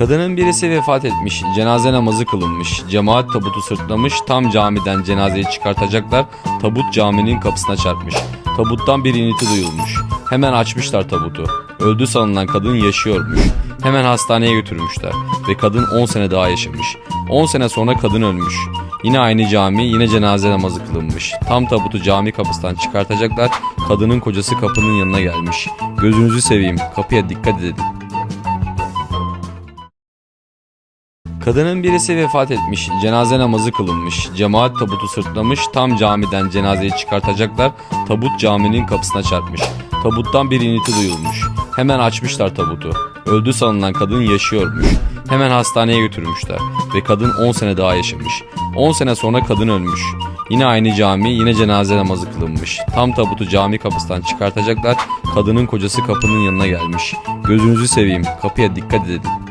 Kadının birisi vefat etmiş, cenaze namazı kılınmış, cemaat tabutu sırtlamış, tam camiden cenazeyi çıkartacaklar, tabut caminin kapısına çarpmış. Tabuttan bir inilti duyulmuş. Hemen açmışlar tabutu. Öldü sanılan kadın yaşıyormuş. Hemen hastaneye götürmüşler ve kadın 10 sene daha yaşamış. 10 sene sonra kadın ölmüş. Yine aynı cami, yine cenaze namazı kılınmış. Tam tabutu cami kapısından çıkartacaklar, kadının kocası kapının yanına gelmiş. Gözünüzü seveyim, kapıya dikkat edin. Kadının birisi vefat etmiş, cenaze namazı kılınmış, cemaat tabutu sırtlamış, tam camiden cenazeyi çıkartacaklar, tabut caminin kapısına çarpmış. Tabuttan bir inilti duyulmuş. Hemen açmışlar tabutu. Öldü sanılan kadın yaşıyormuş. Hemen hastaneye götürmüşler ve kadın 10 sene daha yaşamış. 10 sene sonra kadın ölmüş. Yine aynı cami, yine cenaze namazı kılınmış. Tam tabutu cami kapısından çıkartacaklar, kadının kocası kapının yanına gelmiş. Gözünüzü seveyim, kapıya dikkat edin.